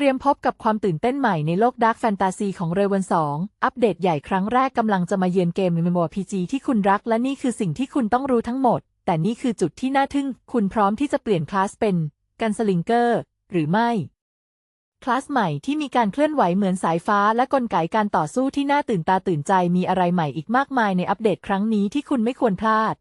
เตรียมพบกับความตื่นเต้นใหม่ในโลกดาร์กแฟนตาซีของเรเวน2อัปเดตใหญ่ครั้งแรกกำลังจะมาเยือนเกม MMORPG ที่คุณรักและนี่คือสิ่งที่คุณต้องรู้ทั้งหมด แต่นี่คือจุดที่น่าทึ่ง คุณพร้อมที่จะเปลี่ยนคลาสเป็นกันสลิงเกอร์ หรือไม่ คลาสใหม่ที่มีการเคลื่อนไหวเหมือนสายฟ้าและกลไกการต่อสู้ที่น่าตื่นตาตื่นใจมีอะไรใหม่อีกมากมายในอัปเดตครั้งนี้ที่คุณไม่ควรพลาด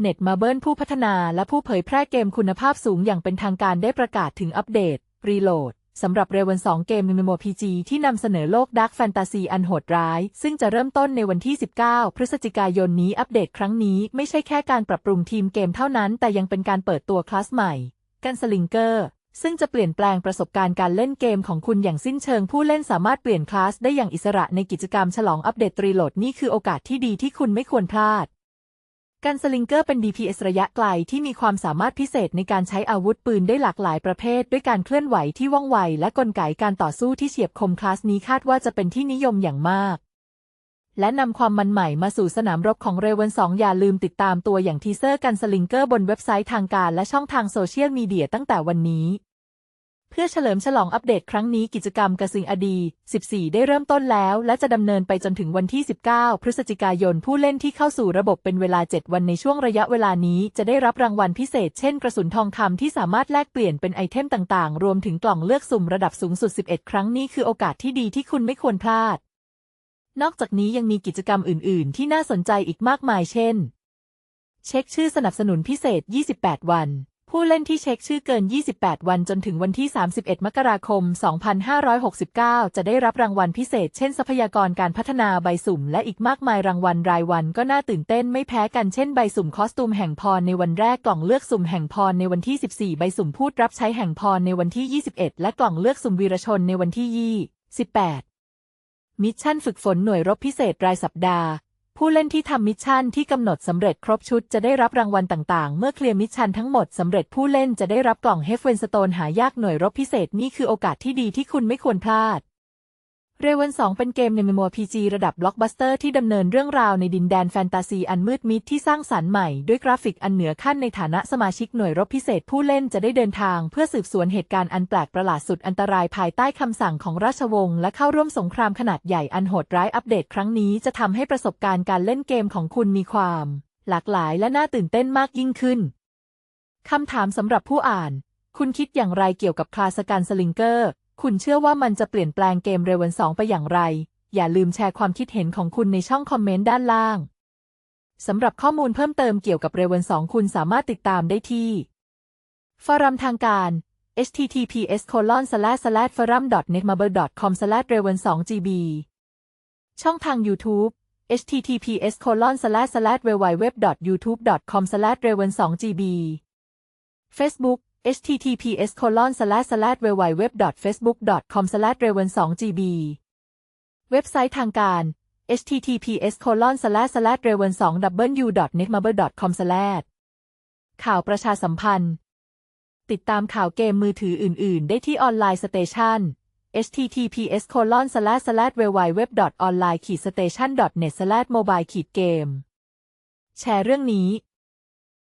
เน็ตมาเบิลผู้พัฒนาและผู้เผยแพร่เกมคุณภาพสูงอย่างเป็นทางการได้ประกาศถึงอัปเดตรีโหลด สำหรับเรวัน2เกม MMORPG ที่นำเสนอโลกดาร์กแฟนตาซีอันโหดร้าย ซึ่งจะเริ่มต้นในวันที่ 19 พฤศจิกายนนี้อัปเดตครั้งนี้ไม่ใช่แค่การปรับปรุงทีมเกมเท่านั้น แต่ยังเป็นการเปิดตัวคลาสใหม่กันสลิงเกอร์ซึ่งจะเปลี่ยนแปลงประสบการณ์การเล่นเกมของคุณอย่างสิ้นเชิงผู้เล่นสามารถเปลี่ยนคลาสได้อย่างอิสระในกิจกรรมฉลองอัปเดตรีโหลดนี่คือโอกาสที่ดีที่คุณไม่ควรพลาด กันสลิงเกอร์เป็น DPS ระยะไกลที่มีความสามารถพิเศษในการใช้อาวุธปืนได้หลากหลายประเภท ด้วยการเคลื่อนไหวที่ว่องไว และกลไกการต่อสู้ที่เฉียบคมคลาสนี้คาดว่าจะเป็นที่นิยมอย่างมาก และนำความมันใหม่มาสู่สนามรบของเรวัน2องอย่าลืมติดตามตัวอย่างทีเซอร์กันสลิงเกอร์บนเว็บไซต์ทางการและช่องทางโซเชียลมีเดียตั้งแต่วันนี้ พื่อเฉลิมฉลองอัปเดตครั้งนี้กิจกรรมกระสิงอดี 14 ได้เริ่มต้นแล้ว และจะดำเนินไปจนถึงวันที่ 19 พฤศจิกายนผู้เล่นที่เข้าสู่ระบบเป็นเวลา 7 วันในช่วงระยะเวลานี้ จะได้รับรางวัลพิเศษ เช่น กระสุนทองคำที่สามารถแลกเปลี่ยนเป็นไอเทมต่างๆ รวมถึงกล่องเลือกสุ่มระดับสูงสุด 11 ครั้งนี้คือโอกาสที่ดีที่คุณไม่ควรพลาด นอกจากนี้ยังมีกิจกรรมอื่น ๆ ที่น่าสนใจอีกมากมาย เช่น เช็คชื่อสนับสนุนพิเศษ 28 วัน ผู้เล่นที่เช็คชื่อเกิน 28 วันจนถึงวันที่ 31 มกราคม 2569 จะได้รับรางวัลพิเศษ เช่นทรัพยากรการพัฒนาใบสุ่ม และอีกมากมายรางวัลรายวันก็น่าตื่นเต้นไม่แพ้กันเช่นใบสุ่มคอสตูมแห่งพรในวันแรกกล่องเลือกสุ่มแห่งพรในวันที่ 14 ใบสุ่มพูดรับใช้แห่งพรในวันที่ 21 และกล่องเลือกสุ่มวีรชนในวันที่ 28 มิชชั่นฝึกฝนหน่วยรบพิเศษรายสัปดาห์ ผู้เล่นที่ทำมิชชั่นที่กำหนดสำเร็จครบชุดจะได้รับรางวัลต่างๆ เมื่อเคลียร์มิชชั่นทั้งหมดสำเร็จผู้เล่นจะได้รับกล่องเฮฟเวนสโตนหายากหน่วยรบพิเศษนี่คือโอกาสที่ดีที่คุณไม่ควรพลาด เรเวัน2เป็นเกมใน MMORPG ระดับบล็อกบัสเตอร์ที่ดำเนินเรื่องราวในดินแดนแฟนตาซีอันมืดมิดที่สร้างสรรค์ใหม่ด้วยกราฟิกอันเหนือขั้นในฐานะสมาชิกหน่วยรบพิเศษผู้เล่นจะได้เดินทางเพื่อสืบสวนเหตุการณ์อันแปลกประหลาดสุดอันตรายภายใต้คำสั่งของราชวงศ์และเข้าร่วมสงครามขนาดใหญ่อันโหดร้ายอัปเดตครั้งนี้จะทำให้ประสบการณ์การเล่นเกมของคุณมีความ หลากหลายและน่าตื่นเต้นมากยิ่งขึ้นคำถามสำหรับผู้อ่าน คุณคิดอย่างไรเกี่ยวกับคลาสการสลิงเกอร์ คุณเชื่อว่ามันจะเปลี่ยนแปลงเกมเรเวัน2ไปอย่างไร อย่าลืมแชร์ความคิดเห็นของคุณในช่องคอมเมนต์ด้านล่าง สำหรับข้อมูลเพิ่มเติมเกี่ยวกับเรเวัน2คุณสามารถติดตามได้ที่ ฟอรัมทางการ https colon slash slash forum netmarble com slash raven 2 gb ช่องทาง YouTube https colon slash slash www youtube com slash raven 2 gb Facebook https colon slash slash www facebook com slash raven 2 gb เว็บไซต์ทางการ https colon slash slash raven 2 w netmarble com slash ข่าวประชาสัมพันธ์ ติดตามข่าวเกมมือถืออื่น ๆ ได้ที่ออนไลน์สเตชัน https colon slash slash www online station net slash mobile ขีดเกมแชร์เรื่องนี้